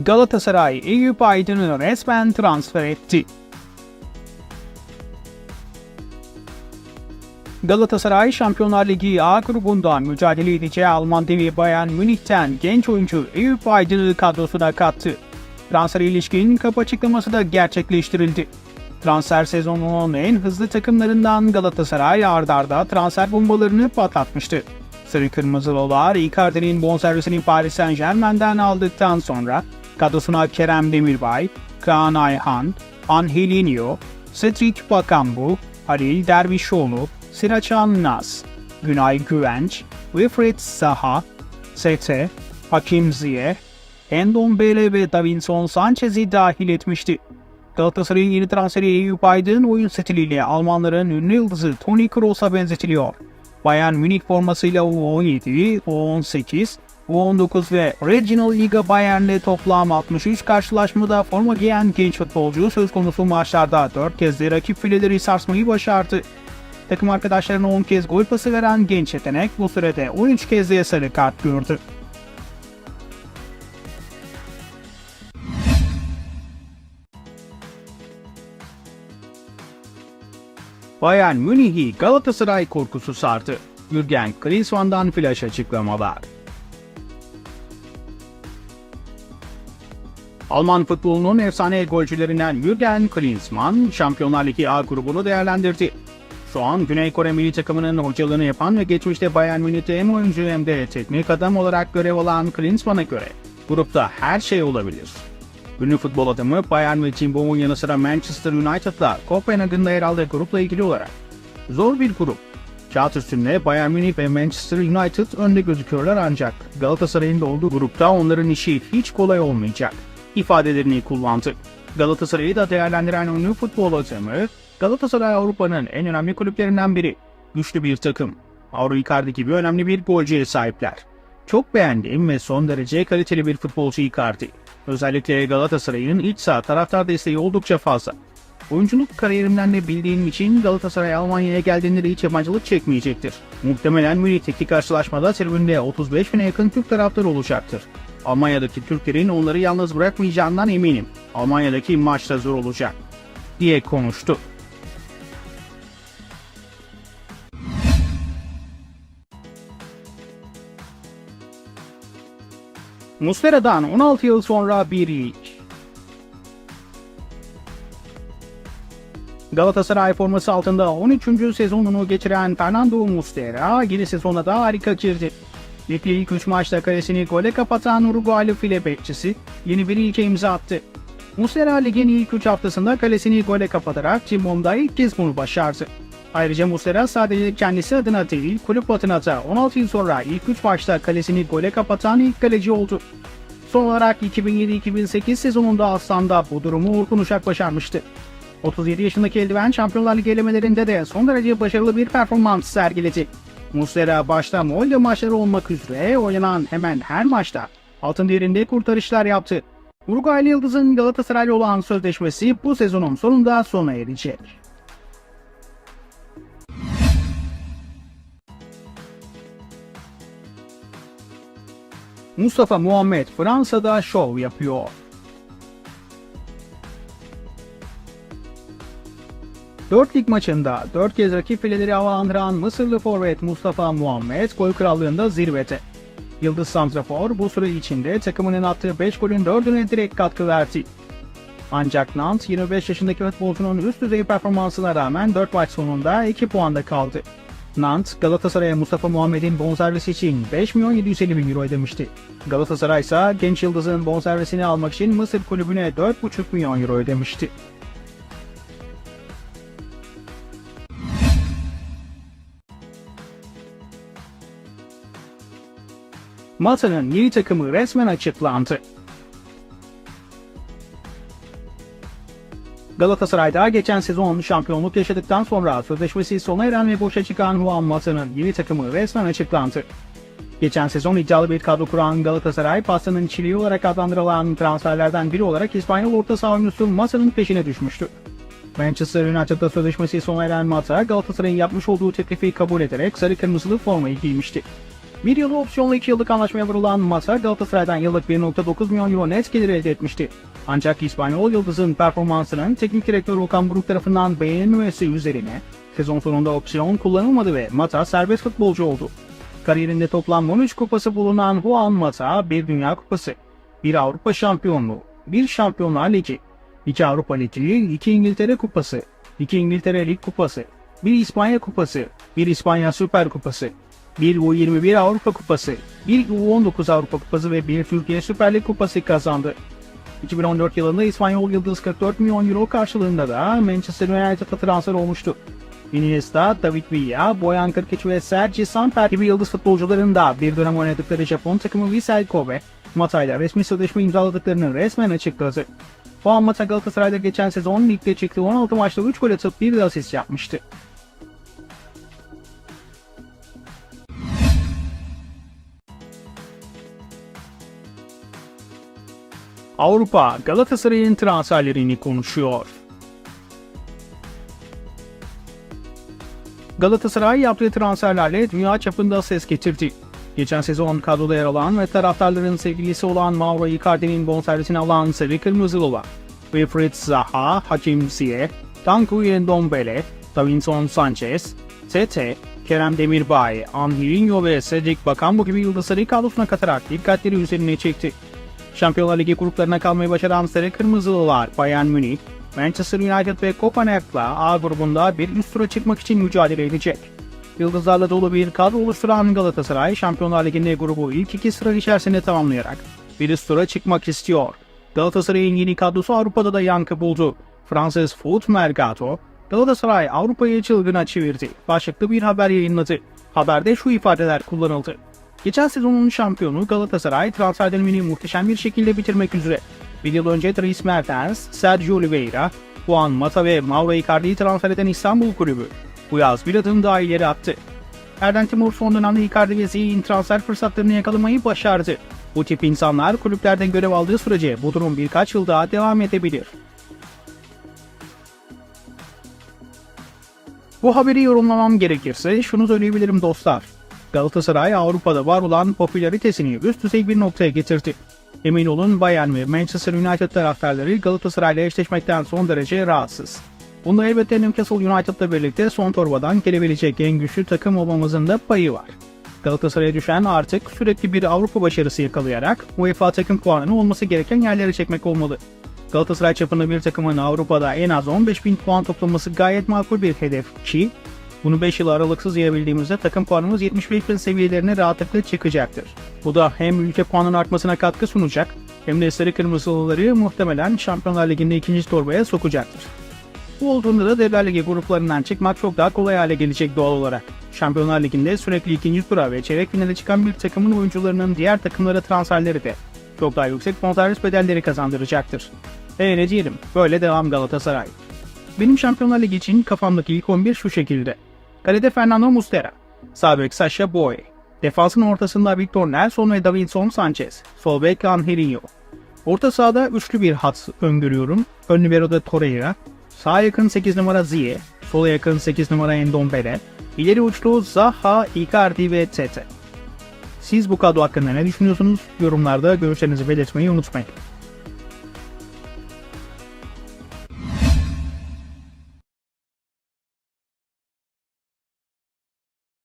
Galatasaray Eyüp Aydın'ı resmen transfer etti. Galatasaray Şampiyonlar Ligi A grubundan mücadele edeceği Alman devi Bayern Münih'ten genç oyuncu Eyüp Aydın'ı kadrosuna kattı. Transfer ilişkin kapı açıklaması da gerçekleştirildi. Transfer sezonunun en hızlı takımlarından Galatasaray ard arda transfer bombalarını patlatmıştı. Sarı Kırmızılılar Icardi'nin bonservisini Paris Saint Germain'den aldıktan sonra kadrosuna Kerem Demirbay, Kaan Ayhan, Angelinho, Cedric Bakambu, Halil Dervişoğlu, Siraçan Naz, Günay Güvenç, Wilfried Zaha, Sete, Hakim Ziyeh, Endombele ve Davinson Sanchez'i dahil etmişti. Galatasaray'ın yeni transferi Eyüp Aydın oyun stiliyle Almanların ünlü yıldızı Toni Kroos'a benzetiliyor. Bayern Münih formasıyla U17, U18, U19 ve Regional Liga Bayern'le toplam 63 karşılaşmada forma giyen genç futbolcu söz konusu maçlarda 4 kez de rakip fileleri sarsmayı başardı. Takım arkadaşlarına 10 kez gol pası veren genç yetenek bu sürede 13 kez de sarı kart gördü. Bayern Münih'i Galatasaray korkusu sardı. Jürgen Klinsmann'dan flash açıklamalar. Alman futbolunun efsane golcülerinden Jürgen Klinsmann, Şampiyonlar Ligi A grubunu değerlendirdi. Şu an Güney Kore milli takımının hocalığını yapan ve geçmişte Bayern Münih'te hem oyuncu hem de teknik adam olarak görev alan Klinsmann'a göre grupta her şey olabilir. Ünlü futbol adamı Bayern ve Cimbom'un yanı sıra Manchester United'la Kopenhagen'da yer aldığı grupla ilgili olarak zor bir grup. Kağıt üstünde Bayern Münih ve Manchester United önde gözüküyorlar ancak Galatasaray'ın da olduğu grupta onların işi hiç kolay olmayacak ifadelerini kullandı. Galatasaray'ı da değerlendiren ünlü futbol adamı, Galatasaray Avrupa'nın en önemli kulüplerinden biri. Güçlü bir takım. Avro Icardi gibi önemli bir golcüye sahipler. Çok beğendiğim ve son derece kaliteli bir futbolcu Icardi. Özellikle Galatasaray'ın iç saha taraftar desteği oldukça fazla. Oyunculuk kariyerimden de bildiğim için Galatasaray Almanya'ya geldiğinde de hiç yabancılık çekmeyecektir. Muhtemelen Münih'teki karşılaşmada tribünde 35 bine yakın Türk taraftar olacaktır. Almanya'daki Türklerin onları yalnız bırakmayacağından eminim. Almanya'daki maç da zor olacak, diye konuştu. Muslera'dan 16 yıl sonra bir ilk. Galatasaray forması altında 13. sezonunu geçiren Fernando Muslera yeni sezona da harika girdi. Ligde ilk 3 maçta kalesini gole kapatan Uruguaylı file bekçisi yeni bir ilke imza attı. Muslera ligin ilk 3 haftasında kalesini gole kapatarak Cimbom'da ilk kez bunu başardı. Ayrıca Muslera sadece kendisi adına değil kulüp adına da 16 yıl sonra ilk 3 maçta kalesini gole kapatan ilk kaleci oldu. Son olarak 2007-2008 sezonunda Aslan'da bu durumu Orkun Uşak başarmıştı. 37 yaşındaki eldiven Şampiyonlar Ligi elemelerinde de son derece başarılı bir performans sergiledi. Muslera başta Molde maçları olmak üzere oynanan hemen her maçta altın değerinde kurtarışlar yaptı. Uruguaylı Yıldız'ın Galatasaray'la olan sözleşmesi bu sezonun sonunda sona erecek. Mustafa Muhammed Fransa'da şov yapıyor. Dört lig maçında dört kez rakip fileleri havalandıran Mısırlı forvet Mustafa Muhammed gol krallığında zirvede. Yıldız Santrafor bu süre içinde takımının attığı 5 golün 4'üne direkt katkı verdi. Ancak Nant 25 yaşındaki futbolcunun üst düzey performansına rağmen 4 maç sonunda 2 puanda kaldı. Nant, Galatasaray'a Mustafa Muhammed'in bonservisi için 5 milyon 750 bin euro ödemişti. Galatasaray ise genç yıldızın bonservisini almak için Mısır kulübüne 4,5 milyon euro ödemişti. Malta'nın yeni takımı resmen açıklandı. Galatasaray'da geçen sezon şampiyonluk yaşadıktan sonra sözleşmesi sona eren ve boşa çıkan Juan Mata'nın yeni takımı resmen açıklandı. Geçen sezon iddialı bir kadro kuran Galatasaray, pastanın çiliği olarak adlandırılan transferlerden biri olarak İspanyol orta saha oyuncusu Mata'nın peşine düşmüştü. Manchester United'da sözleşmesi sona eren Mata, Galatasaray'ın yapmış olduğu teklifi kabul ederek sarı kırmızılı formayı giymişti. Bir yılı opsiyonlu 2 yıllık anlaşmaya varılan Mata Galatasaray'dan yıllık 1.9 milyon euro net gelir elde etmişti. Ancak İspanyol Yıldız'ın performansının teknik direktör Okan Buruk tarafından beğenilmemesi üzerine sezon sonunda opsiyon kullanılmadı ve Mata serbest futbolcu oldu. Kariyerinde toplam 13 kupası bulunan Juan Mata bir Dünya Kupası, bir Avrupa Şampiyonluğu, bir Şampiyonlar Ligi, iki Avrupa Ligi, iki İngiltere Kupası, iki İngiltere Lig Kupası, bir İspanya Kupası, bir İspanya Süper Kupası, bir U21 Avrupa Kupası, bir U19 Avrupa Kupası ve bir Türkiye Süper Lig Kupası kazandı. 2014 yılında İspanyol Yıldız 44 milyon euro karşılığında da Manchester United'a transfer olmuştu. Iniesta, David Villa, Boyan Kırkıç ve Sergi Samper gibi yıldız futbolcuların da bir dönem oynadıkları Japon takımı Vissel Kobe, Mata ile resmi sözleşme imzaladıklarını resmen açıkladı. Juan Mata Galatasaray'da geçen sezon ligde çıktığı 16 maçta 3 gol atıp 1 de asist yapmıştı. Avrupa Galatasaray'ın transferlerini konuşuyor. Galatasaray yaptığı transferlerle dünya çapında ses getirdi. Geçen sezon kadroda yer alan ve taraftarların sevgilisi olan Mauro Icardi'nin bonservisini alan Sarı Kırmızılılar, Wilfried Zaha, Hakim Ziyech, Tanguy Ndombele, Davinson Sanchez, Tete, Kerem Demirbay, Angelinho ve Cedric Bakambu gibi yıldızları kadrosuna katarak dikkatleri üzerine çekti. Şampiyonlar Ligi gruplarına kalmayı başaran Sarı Kırmızılılar Bayern Münih, Manchester United ve Kopenhag'la A grubunda bir üst tura çıkmak için mücadele edecek. Yıldızlarla dolu bir kadro oluşturan Galatasaray, Şampiyonlar Ligi'nde grubu ilk iki sıra içerisinde tamamlayarak bir üst tura çıkmak istiyor. Galatasaray'ın yeni kadrosu Avrupa'da da yankı buldu. Fransız Foot Mercato, Galatasaray Avrupa'yı çılgına çevirdi. Başlıklı bir haber yayınladı. Haberde şu ifadeler kullanıldı. Geçen sezonun şampiyonu Galatasaray transfer dönemini muhteşem bir şekilde bitirmek üzere. Bir yıl önce Dries Mertens, Sergio Oliveira, Juan Mata ve Mauro Icardi'yi transfer eden İstanbul Kulübü bu yaz bir adım daha ileri attı. Erden Timur son dönemde Icardi ve Ziyech'in transfer fırsatlarını yakalamayı başardı. Bu tip insanlar kulüplerden görev aldığı sürece bu durum birkaç yıl daha devam edebilir. Bu haberi yorumlamam gerekirse şunu söyleyebilirim dostlar. Galatasaray Avrupa'da var olan popülaritesini üst düzey bir noktaya getirdi. Emin olun Bayern ve Manchester United taraftarları Galatasaray'la eşleşmekten son derece rahatsız. Bunda elbette Newcastle United'la birlikte son torbadan gelebilecek en güçlü takım olmamızın da payı var. Galatasaray'a düşen artık sürekli bir Avrupa başarısı yakalayarak UEFA takım puanını olması gereken yerlere çekmek olmalı. Galatasaray çapında bir takımın Avrupa'da en az 15.000 puan toplaması gayet makul bir hedef ki bunu 5 yıl aralıksız yayabildiğimizde takım puanımız 75 bin seviyelerine rahatlıkla çıkacaktır. Bu da hem ülke puanının artmasına katkı sunacak hem de sarı kırmızılıları muhtemelen Şampiyonlar Ligi'nde ikinci torbaya sokacaktır. Bu olduğunda da Devler Ligi gruplarından çıkmak çok daha kolay hale gelecek doğal olarak. Şampiyonlar Ligi'nde sürekli ikinci tura ve çeyrek finale çıkan bir takımın oyuncularının diğer takımlara transferleri de çok daha yüksek bonservis bedelleri kazandıracaktır. E ne diyelim, böyle devam Galatasaray. Benim Şampiyonlar Ligi için kafamdaki ilk 11 şu şekilde. Kalede Fernando Mustera, sağ bek Sasha Boy, defansın ortasında Victor Nelson ve Davinson Sanchez, sol bek Angelinho. Orta sahada üçlü bir hat öngörüyorum. Ön libero'da Torreira, sağ yakın 8 numara Ziyech, sola yakın 8 numara Endombele, ileri uçlu Zaha, Icardi ve Tete. Siz bu kadro hakkında ne düşünüyorsunuz? Yorumlarda görüşlerinizi belirtmeyi unutmayın.